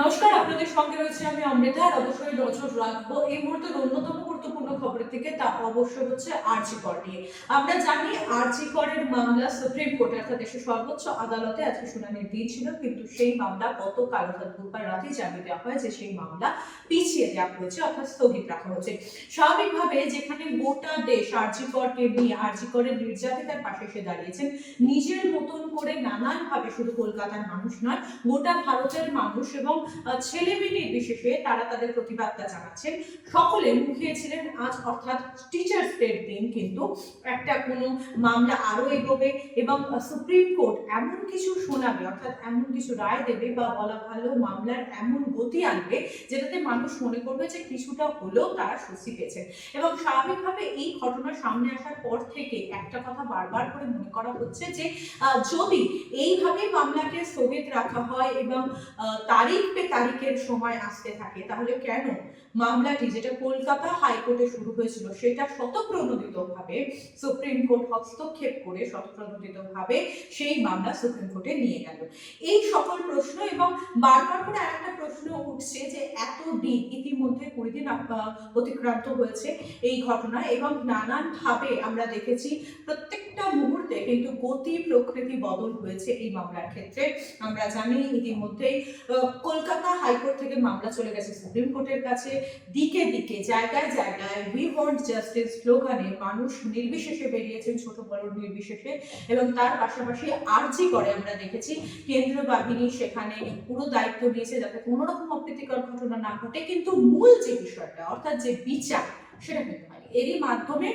নমস্কার, আপনাদের সঙ্গে রয়েছে আমি অমৃতা আর অবশ্যই নজর রাখব। এই মুহূর্তের অন্যতম গুরুত্বপূর্ণ খবরের থেকে তা অবশ্যই হচ্ছে আরজি কর নিয়ে। আমরা জানি আরজি করের মামলা সুপ্রিম কোর্টে, অর্থাৎ দেশের সর্বোচ্চ আদালতে আজকে শুনানির দিন ছিল কিন্তু সেই মামলা গতকাল, অর্থাৎ বুধবার রাতে জানিয়ে দেওয়া হয় যে সেই মামলা পিছিয়ে দেওয়া হয়েছে, অর্থাৎ স্থগিত রাখা হয়েছে। স্বাভাবিকভাবে যেখানে গোটা দেশ আরজি করকে নিয়ে, আরজি করের নির্যাতিতার পাশে এসে দাঁড়িয়েছেন, নিজের মতন করে নানানভাবে শুধু কলকাতার মানুষ নয়, গোটা ভারতের মানুষ এবং ছেলে মেয়ে নির্বিশেষে তারা তাদের প্রতিবাদটা জানাচ্ছেন। সকলে মুখিয়েছিলেন আজ অর্থাৎ টিচার্স ডের দিন কিন্তু একটা কোনো মামলা আরও এগোবে এবং সুপ্রিম কোর্ট এমন কিছু শোনাবে, অর্থাৎ এমন কিছু রায় দেবে বা বলা ভালো মামলার এমন গতি আনবে যেটাতে মানুষ মনে করবে যে কিছুটা হলেও তারা স্বস্তি পেয়েছে। এবং স্বাভাবিকভাবে এই ঘটনা সামনে আসার পর থেকে একটা কথা বারবার করে মনে করা হচ্ছে যে যদি এইভাবে মামলাকে স্থগিত রাখা হয় এবং তারিখ তারিখের সময় আসতে থাকে, তাহলে কেন? মামলাটি যেটা কলকাতা হাইকোর্টে শুরু হয়েছিল, সেটা শতপ্রণোদিতভাবে সুপ্রিম কোর্ট হস্তক্ষেপ করে শতপ্রণোদিতভাবে সেই মামলা সুপ্রিম কোর্টে নিয়ে গেল। এই সকল প্রশ্ন এবং বারবার করে আরেকটা প্রশ্ন উঠছে যে এত দিন ইতিমধ্যে কুড়ি দিন অতিক্রান্ত হয়েছে এই ঘটনা এবং নানানভাবে আমরা দেখেছি প্রত্যেকটা মুহূর্তে কিন্তু গতি প্রকৃতি বদল হয়েছে এই মামলার ক্ষেত্রে। আমরা জানি ইতিমধ্যেই কলকাতা হাইকোর্ট থেকে মামলা চলে গেছে সুপ্রিম কোর্টের কাছে। দিকে দিকে, জায়গায় জায়গায় উই ওয়ান্ট জাস্টিস স্লোগানে মানুষ নির্বিশেষে বেরিয়েছেন ছোট বড় নির্বিশেষে এবং তার পাশাপাশি আর্জি করে আমরা দেখেছি, কেন্দ্রীয় বাহিনী সেখানে পুরো দায়িত্ব নিয়েছে যাতে কোনো রকম অপ্রীতিকর ঘটনা না ঘটে। কিন্তু মূল যে বিষয়টা, অর্থাৎ যে বিচার, সেটা কিন্তু হয় এরই মাধ্যমে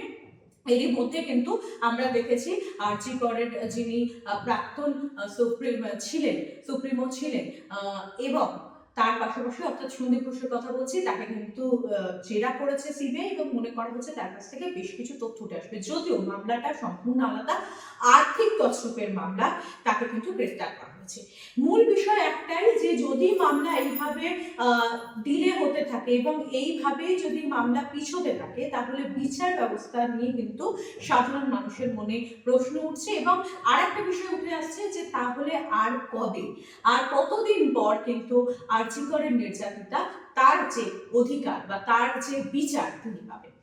এরই মধ্যে কিন্তু আমরা দেখেছি আর্জি করের যিনি প্রাক্তন সুপ্রিম ছিলেন, সুপ্রিমো ছিলেন এবং তার পাশাপাশি অর্থাৎ সন্দীপ ঘোষের কথা বলছি, তাকে কিন্তু জেরা করেছে সিবিআই এবং মনে করা হচ্ছে তার কাছ থেকে বেশ কিছু তথ্য উঠে আসবে। যদিও মামলাটা সম্পূর্ণ আলাদা, আর্থিক তছরূপের মামলা, তাকে কিন্তু গ্রেফতার করা হয়েছে মূল বিষয় একটাই যে যদি মামলা এইভাবে ডিলে হতে থাকে এবং এইভাবে যদি মামলা পিছোতে থাকে, তাহলে বিচার ব্যবস্থা নিয়ে কিন্তু সাধারণ মানুষের মনে প্রশ্ন উঠছে এবং আর একটা বিষয় উঠে আসছে যে তাহলে আর কবে? আর কতদিন পর কিন্তু আর্জিকরের নির্যাতিতা তার যে অধিকার বা তার যে বিচার তিনি পাবেন?